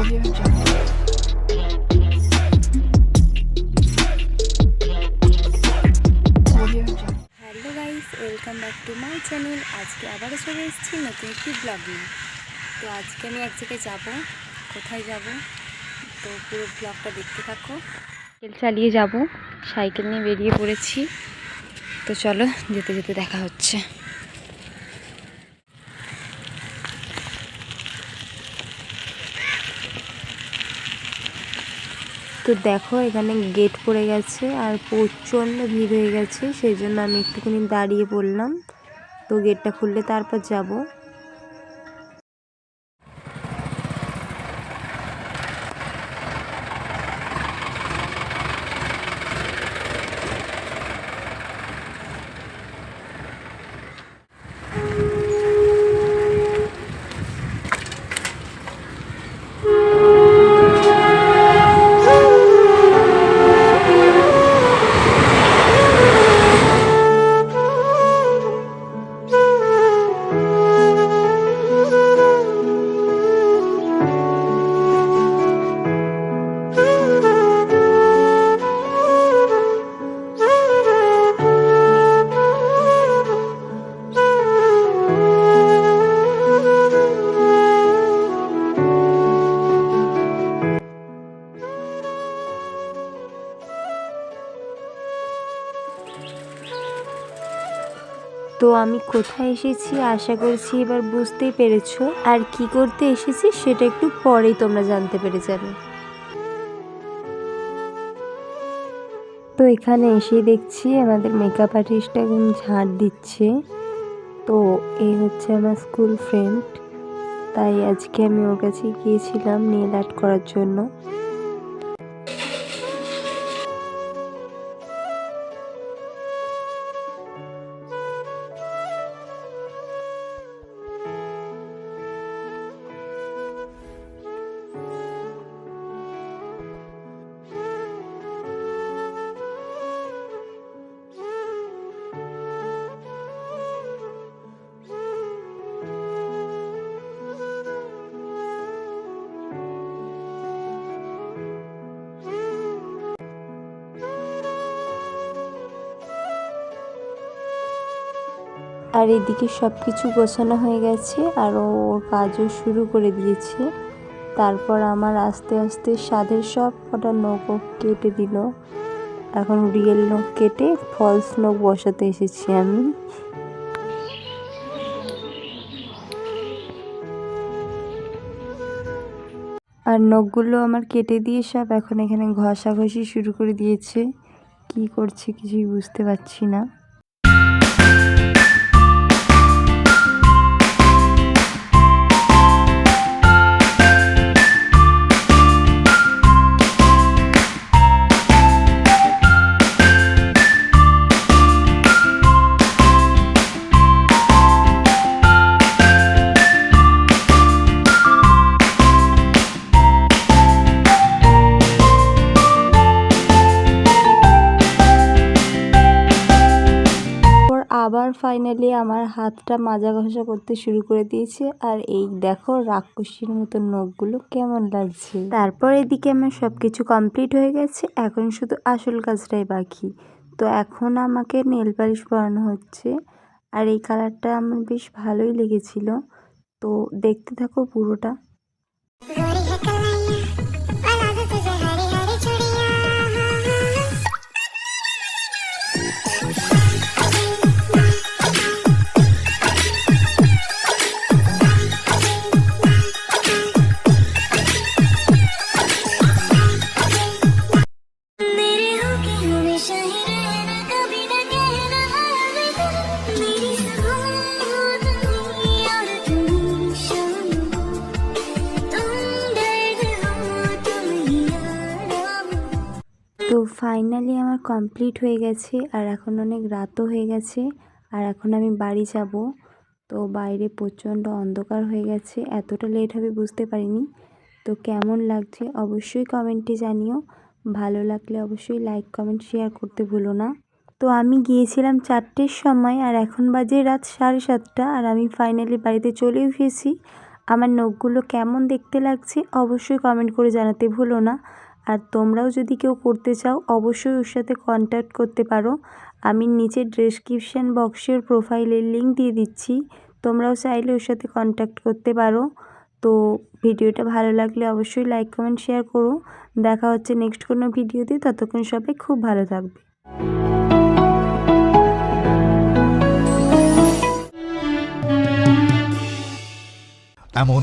Hello guys welcome back to my channel আজকে আবারও চলে এসেছি নতুন একটি ব্লগ নিয়ে তো আজকে আমি এক জায়গায় যাব, কোথায় যাব? তো পুরো ব্লগটা দেখতে থাকো। সাইকেল চালিয়ে যাব সাইকেল নিয়ে বেরিয়ে পড়েছি। তো চলো যেতে যেতে দেখা হচ্ছে। তো দেখো, এখানে গেট পড়ে গেছে আর প্রচণ্ড ভিড় হয়ে গেছে, সেই জন্য আমি একটুখানি দাঁড়িয়ে পড়লাম। তো গেটটা খুললে তারপর যাব। তো আমি কোথায় এসেছি আশা করছি এবার বুঝতেই পেরেছ। আর কি করতে এসেছি সেটা একটু পরেই তোমরা জানতে পেরে যাবে। তো এখানে এসেই দেখছি আমাদের মেকআপ আর্টিস্ট একদম ঝাড় দিচ্ছে। তো এই হচ্ছে আমার স্কুল ফ্রেন্ড তাই আজকে আমি ওর কাছে গিয়েছিলাম নেল আর্ট করার জন্য। আর এদিকে সব কিছু গোছানো হয়ে গেছে আর ওর কাজও শুরু করে দিয়েছে। তারপর আমার আস্তে আস্তে স্বাদের সব কটা নখও কেটে দিল। এখন রিয়েল নখ কেটে ফলস নখ বসাতে এসেছি আমি। আর নখগুলো আমার কেটে দিয়ে সব এখন এখানে ঘষাঘষি শুরু করে দিয়েছে। কি করছে কিছুই বুঝতে পারছি না। আবার ফাইনালি আমার হাতটা মাজা ঘষা করতে শুরু করে দিয়েছে। আর এই দেখো রাক্ষসীর মতো নখগুলো কেমন লাগছে। তারপর এদিকে আমার সব কিছু কমপ্লিট হয়ে গেছে। এখন শুধু আসল কাজটাই বাকি। তো এখন আমাকে নেল পালিশ পরানো হচ্ছে। আর এই কালারটা আমার বেশ ভালোই লেগেছিল। তো দেখতে থাকো পুরোটা। তো ফাইনালি আমার কমপ্লিট হয়ে গেছে, আর এখন অনেক রাতও হয়ে গেছে, আর এখন আমি বাড়ি যাব। তো বাইরে প্রচণ্ড অন্ধকার হয়ে গেছে, এতটা লেট হবে বুঝতে পারিনি। তো কেমন লাগছে অবশ্যই কমেন্টে জানিও। ভালো লাগলে অবশ্যই লাইক কমেন্ট শেয়ার করতে ভুলো না। তো আমি গিয়েছিলাম চারটের সময়, আর এখন বাজে রাত সাড়ে সাতটা, আর আমি ফাইনালি বাড়িতে চলে এসেছি। আমার নখগুলো কেমন দেখতে লাগছে অবশ্যই কমেন্ট করে জানাতে ভুলো না। আর তোমরাও যদি কেউ করতে চাও, অবশ্যই ওর সাথে কন্ট্যাক্ট করতে পারো। আমি নিচে ডেসক্রিপশান বক্সের প্রোফাইলের লিঙ্ক দিয়ে দিচ্ছি। তোমরাও চাইলে ওর সাথে কন্ট্যাক্ট করতে পারো। তো ভিডিওটা ভালো লাগলে অবশ্যই লাইক কমেন্ট শেয়ার করো। দেখা হচ্ছে নেক্সট কোনো ভিডিওতে। ততক্ষণ সবাই খুব ভালো থাকবে। এমন